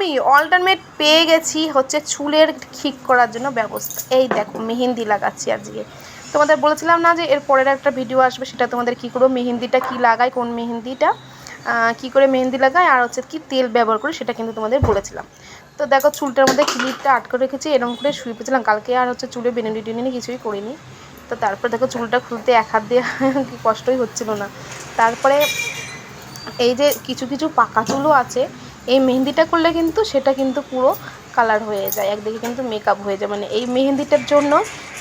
আমি অল্টারনেট পেয়ে গেছি হচ্ছে চুলের ঠিক করার জন্য ব্যবস্থা। এই দেখো, মেহেন্দি লাগাচ্ছি আজকে। তোমাদের বলেছিলাম না যে এর পরের একটা ভিডিও আসবে, সেটা তোমাদের কী করব? মেহেন্দিটা কী লাগায় কোন মেহেন্দিটা? কী করে মেহেন্দি লাগায় আর হচ্ছে কি তেল ব্যবহার করে, সেটা কিন্তু তোমাদের বলেছিলাম। তো দেখো, চুলটার মধ্যে ক্লিপটা আটকে রেখেছি, এরকম করে শুয়ে পেয়েছিলাম কালকে আর হচ্ছে চুলে বেনুনি টেনুনি কিছুই করিনি। তো তারপর দেখো, চুলটা খুলতে এক হাত দিয়ে কষ্টই হচ্ছিল না। তারপরে এই যে কিছু কিছু পাকা চুলও আছে এই মেহেন্দিটা করলে কিন্তু সেটা কিন্তু পুরো কালার হয়ে যায়। একদিকে কিন্তু মেকআপ হয়ে যায়। মানে এই মেহেন্দিটার জন্য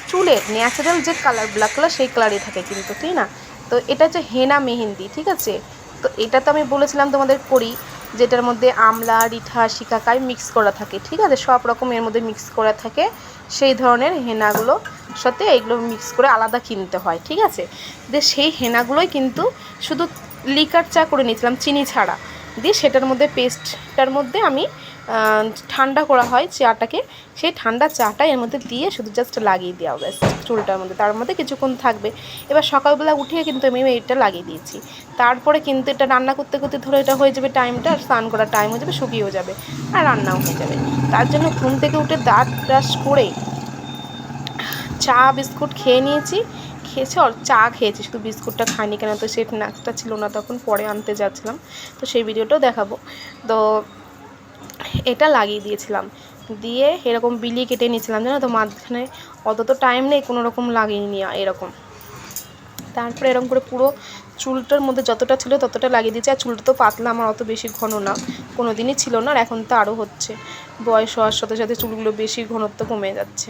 চুলের ন্যাচারাল যে কালার ব্ল্যাক কালার সেই কালারই থাকে কিন্তু, তাই না? তো এটা হচ্ছে হেনা মেহেন্দি, ঠিক আছে? তো এটা তো আমি বলেছিলাম তোমাদের করি, যেটার মধ্যে আমলা, রিঠা শিকাকায় মিক্স করা থাকে, ঠিক আছে? সব রকম এর মধ্যে মিক্স করা থাকে। সেই ধরনের হেনাগুলো সাথে এইগুলো মিক্স করে আলাদা কিনতে হয়, ঠিক আছে? দিয়ে সেই হেনাগুলোই কিন্তু শুধু লিকার চা করে নিয়েছিলাম, চিনি ছাড়া। দিয়ে সেটার মধ্যে পেস্টটার মধ্যে আমি ঠান্ডা করা হয় চাটাকে। সেই ঠান্ডা চাটা এর মধ্যে দিয়ে শুধু জাস্ট লাগিয়ে দেওয়া, ব্যাস, চুলটার মধ্যে। তার মধ্যে কিছুক্ষণ থাকবে। এবার সকালবেলা উঠিয়ে কিন্তু আমি এটা লাগিয়ে দিয়েছি। তারপরে কিন্তু এটা রান্না করতে করতে ধরো এটা হয়ে যাবে টাইমটা স্নান করার টাইম হয়ে যাবে, শুকিয়েও যাবে, আর রান্নাও হয়ে যাবে। তার জন্য ঘুম থেকে উঠে দাঁত ব্রাশ করে চা, বিস্কুট খেয়ে নিয়েছি। খেয়েছে আর চা খেয়েছি। শুধু বিস্কুটটা খাইনি কেন? তো সেই নাচটা ছিল না, তখন পরে আনতে যাচ্ছিলাম। তো সেই ভিডিওটাও দেখাবো। তো এটা লাগিয়ে দিয়েছিলাম। দিয়ে এরকম বিলি কেটে নিয়েছিলাম, জানো তো? মাঝখানে অত তো টাইম নেই, কোনো রকম লাগিয়ে নেওয়া এরকম। তারপরে এরকম করে পুরো চুলটার মধ্যে যতটা ছিল ততটা লাগিয়ে দিয়েছি। আর চুলটা তো পাতলা, আমার অত বেশি ঘন না। কোনো দিনই ছিল না আর এখন তো আরও হচ্ছে। বয়স হওয়ার সাথে সাথে চুলগুলো বেশি ঘনত্ব কমে যাচ্ছে।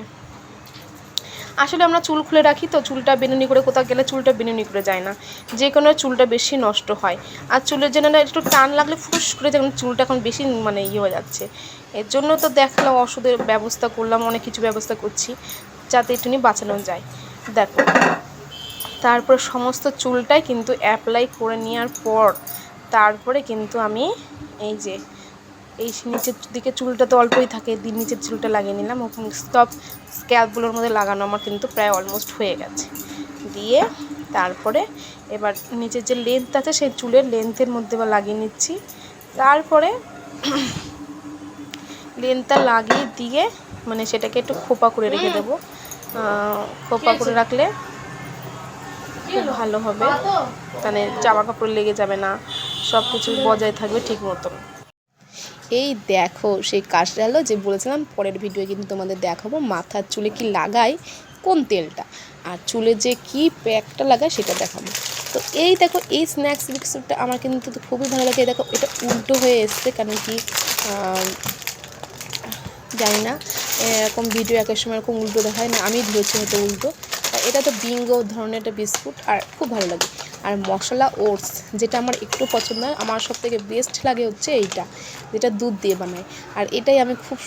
আসলে আমরা চুল খুলে রাখি তো চুলটা বেনুনি করে কোথাও গেলে চুলটা বেনুনি করে যায় না। যে কোনো চুলটা বেশি নষ্ট হয়। আর চুলের জন্য একটু টান লাগলে ফুস করে যেমন চুলটা এখন বেশি মানে ইয়ে হয়ে যাচ্ছে। এর জন্য তো দেখলাম ওষুধের ব্যবস্থা করলাম, অনেক কিছু ব্যবস্থা করছি যাতে একটুনি বাঁচানো যায়। দেখো, তারপর সমস্ত চুলটাই কিন্তু অ্যাপ্লাই করে নেওয়ার পর তারপরে কিন্তু আমি এই যে এই নিচের দিকে চুলটা তো অল্পই থাকে দিন নিচের চুলটা লাগিয়ে নিলাম। সব স্ক্যাল্পগুলোর মধ্যে লাগানো আমার কিন্তু প্রায় অলমোস্ট হয়ে গেছে। দিয়ে তারপরে এবার নিচের যে লেন্থ আছে, সেই চুলের লেন্থের মধ্যে এবার লাগিয়ে নিচ্ছি। তারপরে লেন্থটা লাগিয়ে দিয়ে মানে সেটাকে একটু খোপা করে রেখে দেবো। খোপা করে রাখলে খুব ভালো হবে। মানে জামা কাপড় লেগে যাবে না সব কিছু বজায় থাকবে ঠিক মতন। এই দেখো সেই কাশরালো যে বলেছিলাম পরের ভিডিও কিন্তু তোমাদের দেখাবো মাথার চুলে কি লাগাই কোন তেলটা। আর চুলে যে কি প্যাকটা লাগায় সেটা দেখাবো। তো এই দেখো, এই স্ন্যাক্স বিস্কুটটা আমার কিন্তু খুবই ভালো লাগে। দেখো, এটা উল্টো হয়ে এসছে, কারণ কি জানি না, এরকম ভিডিও একের সময় এরকম উল্টো দেখায় না, আমি ধরেছি হয়তো উল্টো। এটা তো বিঙ্গো ধরনের একটা বিস্কুট, আর খুব ভালো লাগে। আর মশলা ওটস, যেটা আমার একটু পছন্দ হয়, আমার সব থেকে বেস্ট লাগে হচ্ছে এইটা, যেটা দুধ দিয়ে বানায়। আর এটাই আমি খুব